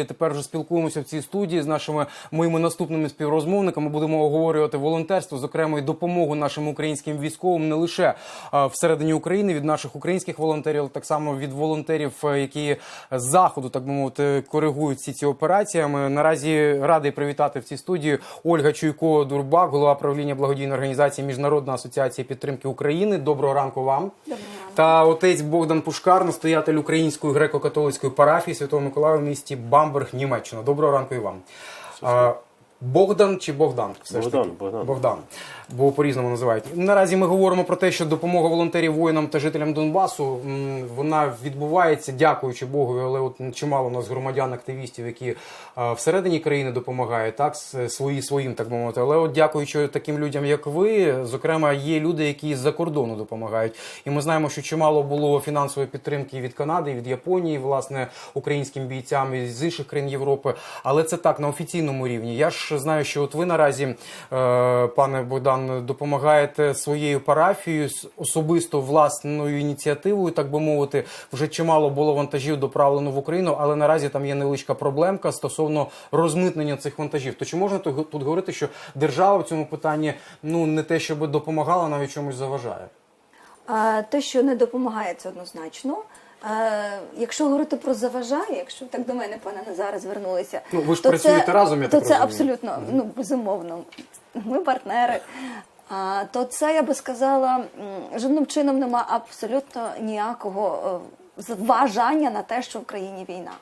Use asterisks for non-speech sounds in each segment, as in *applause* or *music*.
І Тепер вже спілкуємося в цій студії з нашими моїми наступними співрозмовниками. Будемо оговорювати волонтерство, зокрема і допомогу нашим українським військовим не лише а, всередині України від наших українських волонтерів, але так само від волонтерів, е, які з заходу, так би мовити, коригують всі ці операції. Ми наразі радий привітати в цій студії Ольга Чуйко Дурбак, голова правління благодійної організації Міжнародна асоціація підтримки України. Доброго ранку вам. Та отець Богдан Пушкар, настоятель української греко-католицької парафії Святого Миколая в місті Бамберг, Німеччина. Доброго ранку і вам. Богдан чи Богдан? Все ж таки? Богдан, Богдан. Бо по-різному називають. Наразі ми говоримо про те, що допомога волонтерів воїнам та жителям Донбасу вона відбувається, дякуючи Богу, але от чимало у нас громадян, активістів, які а, всередині країни допомагають, так свої своїм, так би мовити. Але от дякуючи таким людям, як ви, зокрема, є люди, які з-за кордону допомагають. І ми знаємо, що чимало було фінансової підтримки від Канади, від Японії, власне, українським бійцям і з інших країн Європи. Але це так на офіційному рівні. Я ж знаю, що от ви наразі, е, пане Богдан, допомагаєте своєю парафією особисто власною ініціативою, так би мовити. Вже чимало було вантажів доправлено в Україну, але наразі там є невеличка проблемка стосовно розмитнення цих вантажів. То чи можна тут говорити, що держава в цьому питанні ну не те, щоб допомагала, навіть чомусь заважає? А, Те, що не допомагає, це однозначно. Якщо говорити про заважає, якщо так до мене, пане Назаре, звернулися, Ну, ви ж то працюєте це, разом, я то так це розумію. абсолютно ну безумовно. Ми партнери. То це я би сказала, жодним чином немає абсолютно ніякого е, зважання на те, що в країні війна.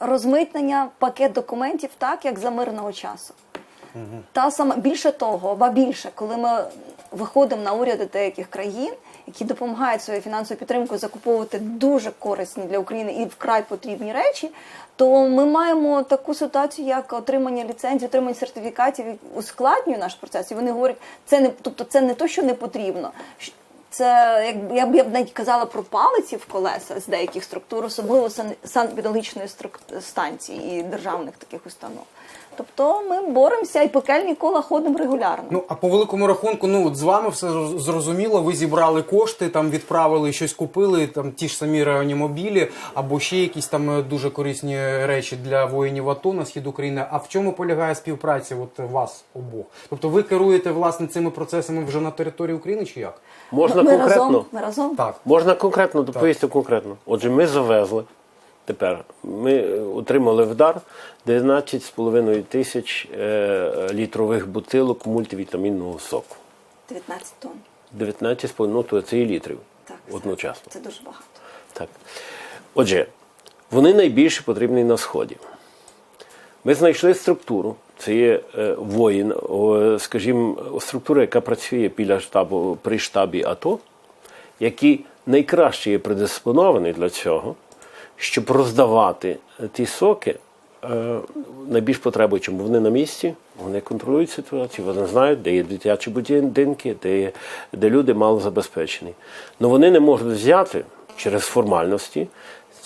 Розмитнення пакет документів так, як за мирного часу. Та сама більше того, ба більше, коли ми виходимо на уряди деяких країн, які допомагають своєю фінансовою підтримкою закуповувати дуже корисні для України і вкрай потрібні речі, то ми маємо таку ситуацію, як отримання ліцензій, отримання сертифікатів ускладнює наш процес. І вони говорять, це не тобто, це не то, що не потрібно. Це як я б я б навіть казала про палиці в колеса з деяких структур, особливо сан- санепідологічної струк- станції і державних таких установ. Тобто ми боремося і пекельні кола ходимо регулярно. Ну а по великому рахунку, ну от з вами все зроз- зрозуміло. Ви зібрали кошти, там відправили щось купили, там ті ж самі реанімобілі, або ще якісь там е, дуже корисні речі для воїнів АТО на схід України. А в чому полягає співпраця от вас обох? Тобто ви керуєте власне цими процесами вже на території України чи як? Можна ми конкретно? разом, ми разом. Так. Можна конкретно доповісти конкретно. Отже, ми завезли тепер. Ми е, отримали в дар 19,5 тисяч е, літрових бутилок мультивітамінного соку. 19 тонн. 19,5, ну то це і літрів Так, одночасно. Це дуже багато. Так. Отже, вони найбільше потрібні на сході. Ми знайшли структуру. Це є е, воїн, скажімо, структура, яка працює біля штабу при штабі АТО, які найкраще є предиспоновані для цього, щоб роздавати ті соки е, найбільш потребуючим. Бо вони на місці, вони контролюють ситуацію, вони знають, де є дитячі будинки, де, є, де люди мало забезпечені. Але вони не можуть взяти через формальності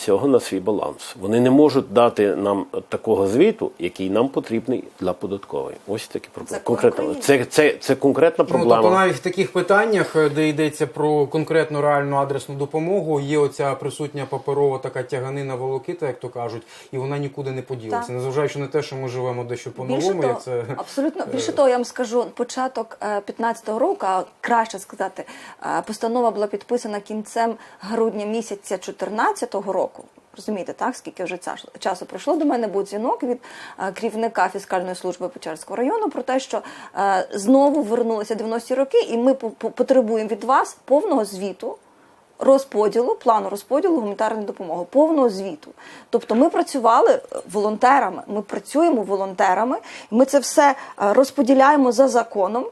цього на свій баланс. Вони не можуть дати нам такого звіту, який нам потрібний для податкової. Ось такі проблеми. Конкретно це, це, це конкретна Ну, проблема. тобто навіть в таких питаннях, е, де йдеться про конкретну реальну адресну допомогу, є оця присутня паперова така тяганина волокита, як то кажуть, і вона нікуди не поділиться. Незважаючи на те, що ми живемо дещо по-новому, того, як це абсолютно *laughs* більше того, я вам скажу, початок 15-го року, а краще сказати, е, постанова була підписана кінцем грудня місяця 14-го року. Розумієте, так? Скільки вже ця- часу пройшло? До мене був дзвінок від е, керівника фіскальної служби Печерського району про те, що е, знову вернулися 90-ті роки, і ми по- по- потребуємо від вас повного звіту розподілу, плану розподілу гуманітарної допомоги, повного звіту. Тобто ми працювали е, волонтерами, ми працюємо волонтерами, ми це все розподіляємо за законом.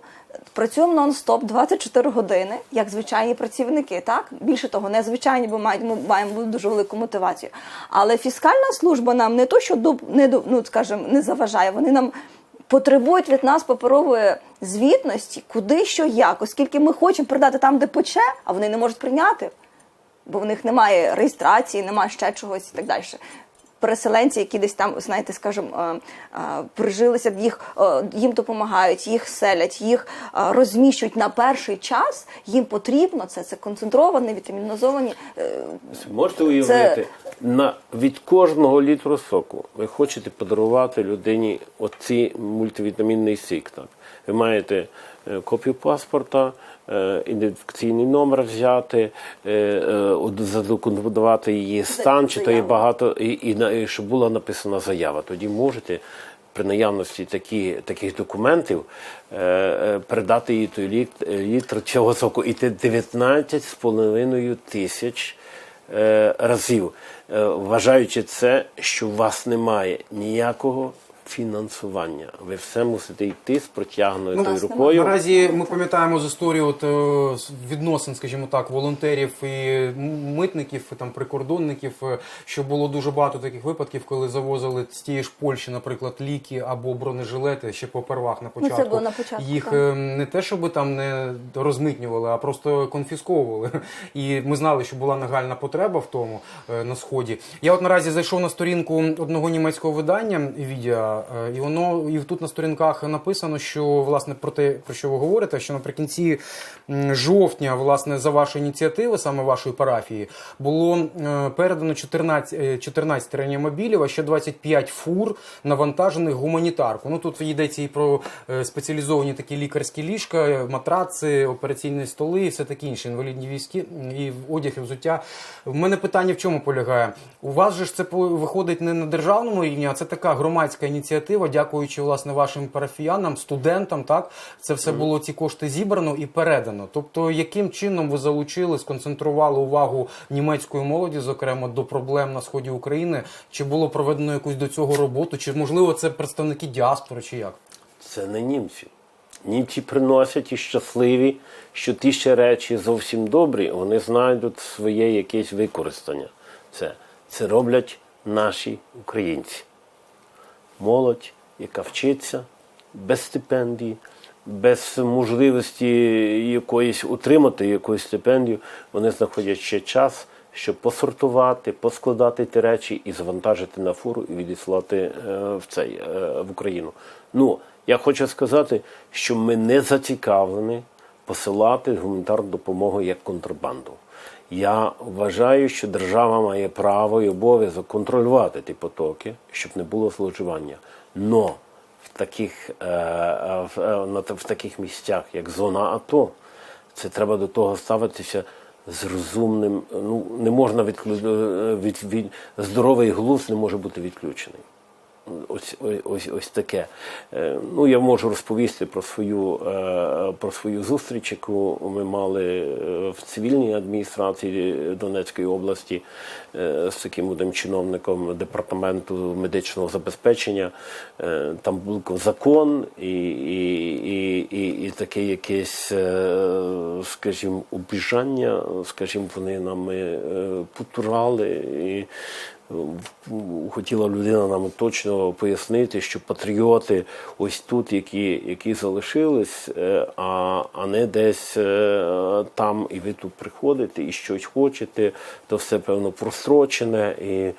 Працюємо нон-стоп 24 години, як звичайні працівники. Так більше того, не звичайні, бо ми маємо дуже велику мотивацію. Але фіскальна служба нам не то, що не ну скажімо, не заважає. Вони нам потребують від нас паперової звітності, куди що як, оскільки ми хочемо продати там, де пече, а вони не можуть прийняти, бо в них немає реєстрації, немає ще чогось і так далі. Переселенці, які десь там, знаєте, скажімо, е, е, прижилися, їх е, їм допомагають, їх селять, їх розміщують на перший час. Їм потрібно це, це концентровані, вітамінозовані. Можете уявити, на, від кожного літру соку ви хочете подарувати людині оці мультивітамінний сік. Так? Ви маєте е, копію паспорта, е, ідентифікаційний номер взяти, е, задокументувати її стан, чи то є багато, і, і, і щоб була написана заява. Тоді можете. При наявності такі, таких документів е, передати їй той літ- е, літр цього соку. І це 19,5 тисяч е, разів, е, вважаючи це, що у вас немає ніякого фінансування. Ви все мусите йти з протягнутою Ну, рукою. Наразі ми пам'ятаємо з історії от, е, відносин, скажімо так, волонтерів і митників, і там прикордонників, е, що було дуже багато таких випадків, коли завозили з тієї ж Польщі, наприклад, ліки або бронежилети ще по первах на Ну, це було на початку, Їх так. е, не те, щоб там не розмитнювали, а просто конфісковували. І ми знали, що була нагальна потреба в тому на сході. Я от наразі зайшов на сторінку одного німецького видання відео, е, і воно і тут на сторінках написано, що власне про те, про що ви говорите, що наприкінці жовтня, власне, за вашої ініціативи, саме вашої парафії, було е, передано 14, е, 14 реанімобілів, а ще 25 фур навантажених гуманітарку. Ну тут йдеться і про е, спеціалізовані такі лікарські ліжка, матраци, операційні столи і все таке інше, інвалідні військи і одяг і взуття. В мене питання в чому полягає? У вас же ж це виходить не на державному рівні, а це така громадська ініціатива, дякуючи власне вашим парафіянам, студентам. Так це все було ці кошти зібрано і передано. Тобто, яким чином ви залучили, сконцентрували увагу німецької молоді, зокрема до проблем на сході України? Чи було проведено якусь до цього роботу? Чи можливо це представники діаспори, чи як? Це не німці. Німці приносять і щасливі, що ті ще речі зовсім добрі, вони знайдуть своє якесь використання. Це, це роблять наші українці. Молодь, яка вчиться без стипендії, без можливості якоїсь утримати якусь стипендію, вони знаходять ще час, щоб посортувати, поскладати ті речі і завантажити на фуру і відіслати е, в цей е, в Україну. Ну я хочу сказати, що ми не зацікавлені посилати гуманітарну допомогу як контрабанду. Я вважаю, що держава має право і обов'язок контролювати ті потоки, щоб не було зловживання. Но в таких, е, е, в, е, в таких місцях, як зона АТО, це треба до того ставитися з розумним. Ну не можна відклю... від, від... здоровий глузд не може бути відключений. Ось, ось, ось, таке. Е, Ну, я можу розповісти про свою, е, про свою зустріч, яку ми мали е, в цивільній адміністрації Донецької області з таким одним чиновником департаменту медичного забезпечення. Там був закон і, і, і, і, і таке якесь, скажімо, обіжання, скажімо, вони нам е, потурали. Хотіла людина нам точно пояснити, що патріоти ось тут, які, які залишились, е, а, а не десь е, там, і ви тут приходите і щось хочете, то все певно прострочене. І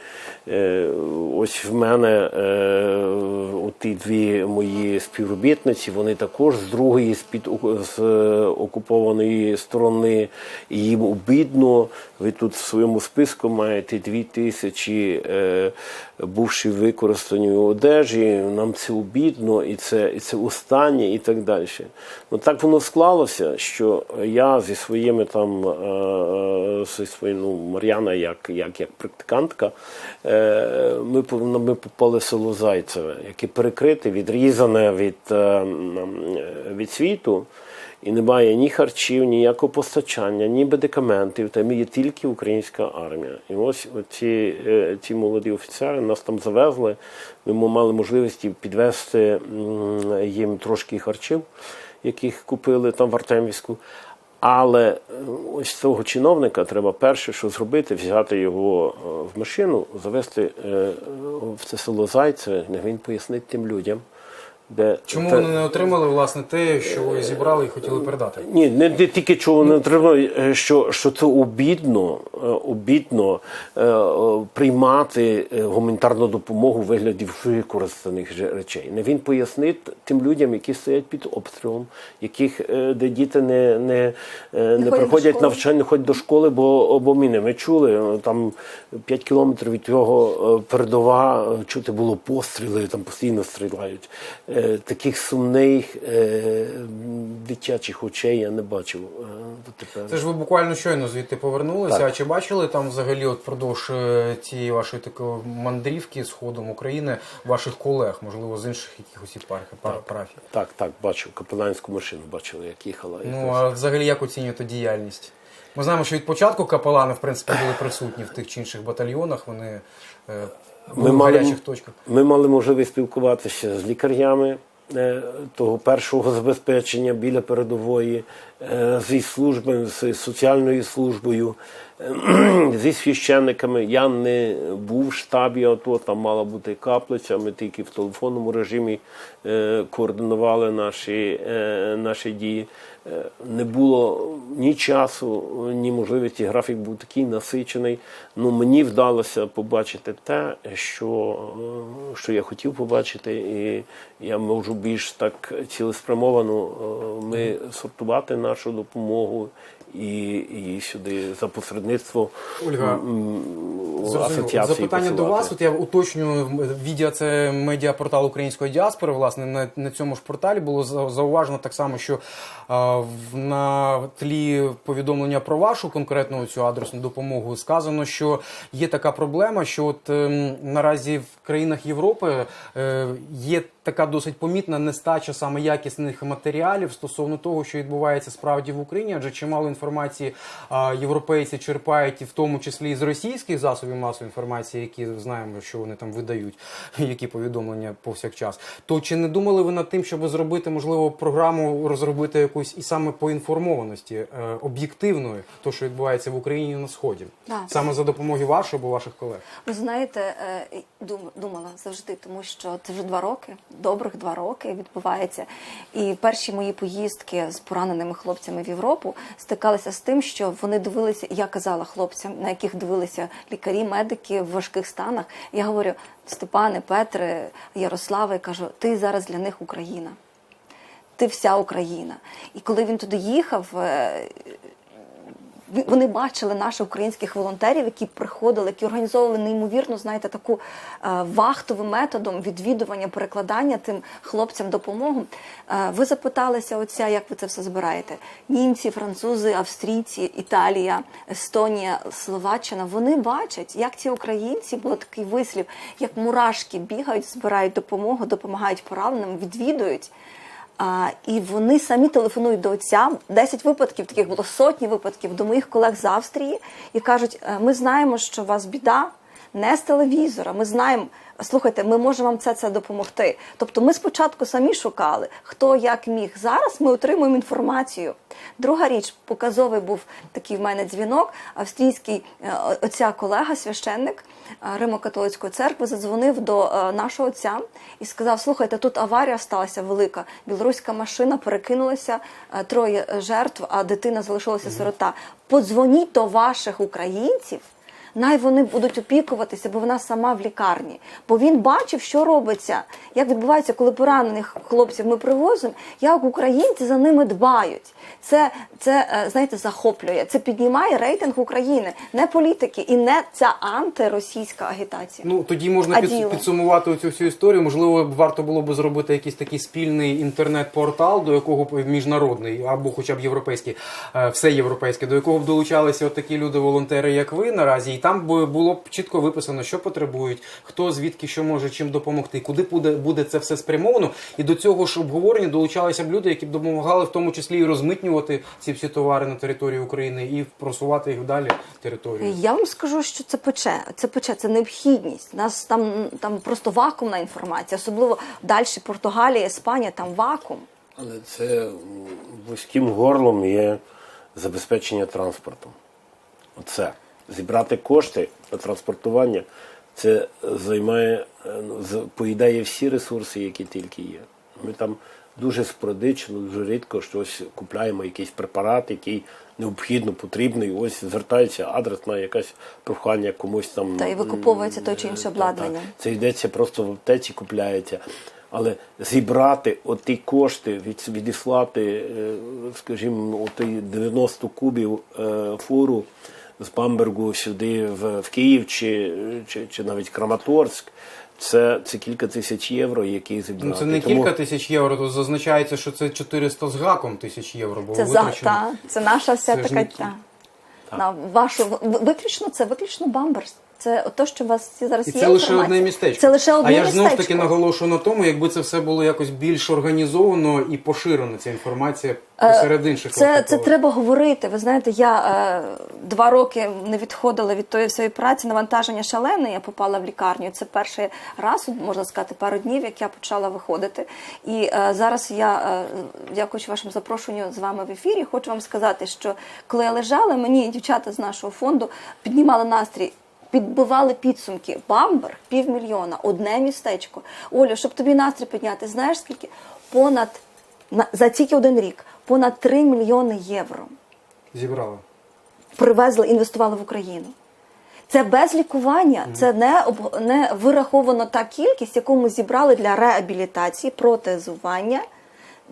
е, ось в мене ті дві мої співробітниці, вони також з другої з е, окупованої сторони, їм обідно. Ви тут в своєму списку маєте дві тисячі е, бувші використаної одежі. Нам це обідно, і це, і це останнє, і так далі. Ну так воно склалося, що я зі своїми там е, зі своїм, ну, Мар'яна, як, як, як практикантка, е, ми, ми попали в село Зайцеве, яке перекрите, відрізане від, е, від світу. І немає ні харчів, ніякого постачання, ні медикаментів. Там є тільки українська армія. І ось ці, ці молоді офіцери нас там завезли. Ми мали можливості підвести їм трошки харчів, яких купили там в Артемівську. Але е, ось цього чиновника треба перше, що зробити, взяти його е, в машину, завести е, в це село Зайцеве, він пояснить тим людям Де Чому та- вони не отримали власне те, що ви зібрали і хотіли передати? Ні, не, не тільки чого не треба, е, що, що це обідно, е, обідно е, е, приймати гуманітарну допомогу у вигляді використаних речей. Не він пояснить тим людям, які стоять під обстрілом, яких де діти не, не, не, приходять навчання, не ходять до школи, бо, бо міни. Ми чули там 5 кілометрів від цього е, передова чути було постріли, там постійно стріляють. Е, Таких сумних е, дитячих очей я не бачив е, дотепер. Це ж ви буквально щойно звідти повернулися. Так. А чи бачили там взагалі, от продовж е, цієї вашої такої мандрівки сходом України ваших колег, можливо, з інших якихось єпархій, пар- парафій? Так, так, бачив. Капеланську машину бачили, як їхала. Ну а взагалі як оцінюєте діяльність? Ми знаємо, що від початку капелани, в принципі, були присутні в тих чи інших батальйонах. Вони Ми мали, гарячих точках. ми мали можливість спілкуватися з лікарями е, того першого забезпечення біля передової, е, зі службами, з соціальною службою, е, зі священниками. Я не був в штабі АТО, там мала бути каплиця. Ми тільки в телефонному режимі координували наші, наші дії. Е, Не було ні часу, ні можливості. Графік був такий насичений. Ну мені вдалося побачити те, що, е, що я хотів побачити, і я можу більш так цілеспрямовано е, ми сортувати нашу допомогу і, і сюди за посередництво Ольга, асоціації Запитання до вас. От я уточнюю, Відео це медіапортал української діаспори. Власне, на, на цьому ж порталі було за- зауважено так само, що а, в- на тлі повідомлення про вашу конкретну цю адресну допомогу сказано, що є така проблема, що от ем, наразі в країнах Європи е, є така досить помітна нестача саме якісних матеріалів стосовно того, що відбувається справді в Україні, адже чимало інформації європейці черпають і в тому числі і з російських засобів масової інформації, які знаємо, що вони там видають, *laughs* які повідомлення повсякчас. То чи не думали ви над тим, щоб зробити можливо програму, розробити якусь і саме по інформованості е, об'єктивної, то що відбувається в Україні на сході, Так. саме за допомогою вашої або ваших колег? Ви знаєте, е, думала завжди, тому що це вже два роки, добрих два роки відбувається. І перші мої поїздки з пораненими хлопцями в Європу стикалися з тим, що вони дивилися, я казала хлопцям, на яких дивилися лікарі, медики в важких станах. Я говорю, Степане, Петре, Ярославе, я кажу, ти зараз для них Україна. Ти вся Україна. І коли він туди їхав, е, вони бачили наших українських волонтерів, які приходили, які організовували неймовірно, знаєте, таку е, вахтовим методом відвідування, перекладання тим хлопцям допомогу. Е, ви запиталися, оця, як ви це все збираєте? Німці, французи, австрійці, Італія, Естонія, Словаччина. Вони бачать, як ці українці було такий вислів, як мурашки бігають, збирають допомогу, допомагають пораненим, відвідують. А, і вони самі телефонують до отця. 10 випадків, таких було сотні випадків до моїх колег з Австрії і кажуть: «Е, ми знаємо, що у вас біда не з телевізора. Ми знаємо, слухайте, ми можемо вам це, це допомогти. Тобто, ми спочатку самі шукали, хто як міг. Зараз ми отримуємо інформацію. Друга річ, показовий був такий в мене дзвінок. Австрійський е, оця колега, священник е, Римо-католицької церкви, задзвонив до е, нашого отця і сказав: Слухайте, тут аварія сталася велика. Білоруська машина перекинулася, троє жертв, а дитина залишилася сирота. Подзвоніть до ваших українців. Най вони будуть опікуватися, бо вона сама в лікарні. Бо він бачив, що робиться, як відбувається, коли поранених хлопців ми привозимо, як українці за ними дбають. Це, це е, знаєте, захоплює. Це піднімає рейтинг України, не політики і не ця антиросійська агітація. Ну тоді можна під, підсумувати цю всю історію. Можливо, варто було б зробити якийсь такий спільний інтернет-портал, до якого міжнародний або хоча б європейський, е, все європейське, до якого б долучалися от такі люди, волонтери, як ви наразі, там було б чітко виписано, що потребують, хто звідки що може чим допомогти, куди буде буде це все спрямовано. І до цього ж обговорення долучалися б люди, які б допомагали в тому числі і розмитнювати ці всі товари на території України і просувати їх далі територію. Я вам скажу, що це пече. Це пече, це необхідність. Нас там, там просто вакуумна інформація, особливо далі Португалія, Іспанія, там вакуум. Але це вузьким горлом є забезпечення транспортом. Оце. Зібрати кошти на транспортування, це займає, е, ну, поїдає всі ресурси, які тільки є. Ми там дуже спорадично, дуже рідко щось купляємо, якийсь препарат, який необхідно потрібний. Ось звертається адресна якась прохання комусь там. Та і викуповується той чи інше Та, та. обладнання. Це йдеться просто в аптеці купляється. Але зібрати оті кошти, від, відіслати, е, скажімо, оті 90 кубів е, фуру з Бамбергу сюди в, в Київ чи, чи, чи навіть Краматорськ, це, це кілька тисяч євро, які зібрати. Ну, це не Тому- кілька тисяч євро, то зазначається, що це 400 з гаком тисяч євро. Було Це за та, це наша вся Це така не- та. На вашу виключно це виключно бамберс. Це те, що у вас зараз І є це лише одне містечко. Це лише одне а я ж знов ж таки наголошую на тому, якби це все було якось більш організовано і поширено, ця інформація Е, серед інших. Це, це треба говорити. Ви знаєте, я е, два роки не відходила від тої своєї праці. Навантаження шалене. Я попала в лікарню. Це перший раз, можна сказати, пару днів, як я почала виходити. І е, зараз я, е, дякуючи вашому запрошенню з вами в ефірі, хочу вам сказати, що коли я лежала, мені дівчата з нашого фонду піднімали настрій. Підбивали підсумки бамбер півмільйона, одне містечко. Олю, щоб тобі настрій підняти, знаєш скільки? Понад на за тільки один рік понад 3 мільйони євро зібрали. привезли, інвестували в Україну. Це без лікування, це не об, не вираховано та кількість, яку ми зібрали для реабілітації, протезування,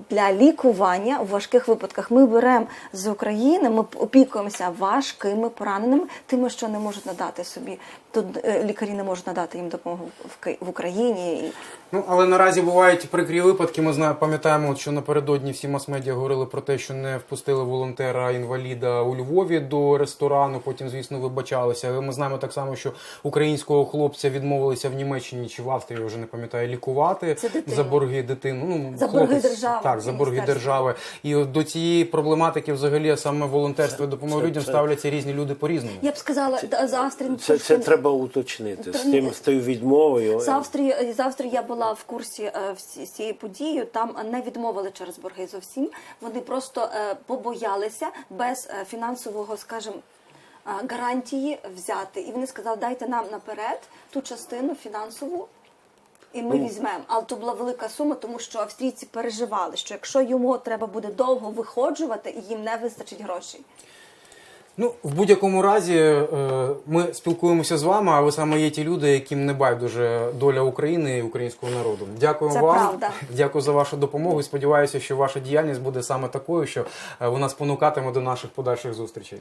для лікування у важких випадках. Ми беремо з України, ми опікуємося важкими пораненими, тими, що не можуть надати собі. Тут е, лікарі не можуть надати їм допомогу в Ки- в Україні. Ну, але наразі бувають прикрі випадки. Ми знаємо, пам'ятаємо, що напередодні всі мас-медіа говорили про те, що не впустили волонтера інваліда у Львові до ресторану. Потім, звісно, вибачалися. Але ми знаємо так само, що українського хлопця відмовилися в Німеччині чи в Австрії, вже не пам'ятаю, лікувати Це за борги дитину. Ну За борги держави, Так, за борги держави. І до цієї проблематики, взагалі, саме волонтерство і допомога людям ставляться різні люди по-різному. я б сказала, да, з Австрії Це, це треба уточнити. З тим з тою відмовою. З Австрії з Австрії я була в курсі е, з цією подією. Там не відмовили через борги зовсім. Вони просто е, побоялися без е, фінансового, скажімо, гарантії взяти. І вони сказали, дайте нам наперед ту частину фінансову. І ми візьмемо, але то була велика сума, тому що австрійці переживали, що якщо йому треба буде довго виходжувати, і їм не вистачить грошей. Ну, в будь-якому разі, е, ми спілкуємося з вами, а ви саме є ті люди, яким не байдуже доля України і українського народу. Дякую Це вам. правда. Дякую за вашу допомогу. і Сподіваюся, що ваша діяльність буде саме такою, що е, вона спонукатиме до наших подальших зустрічей.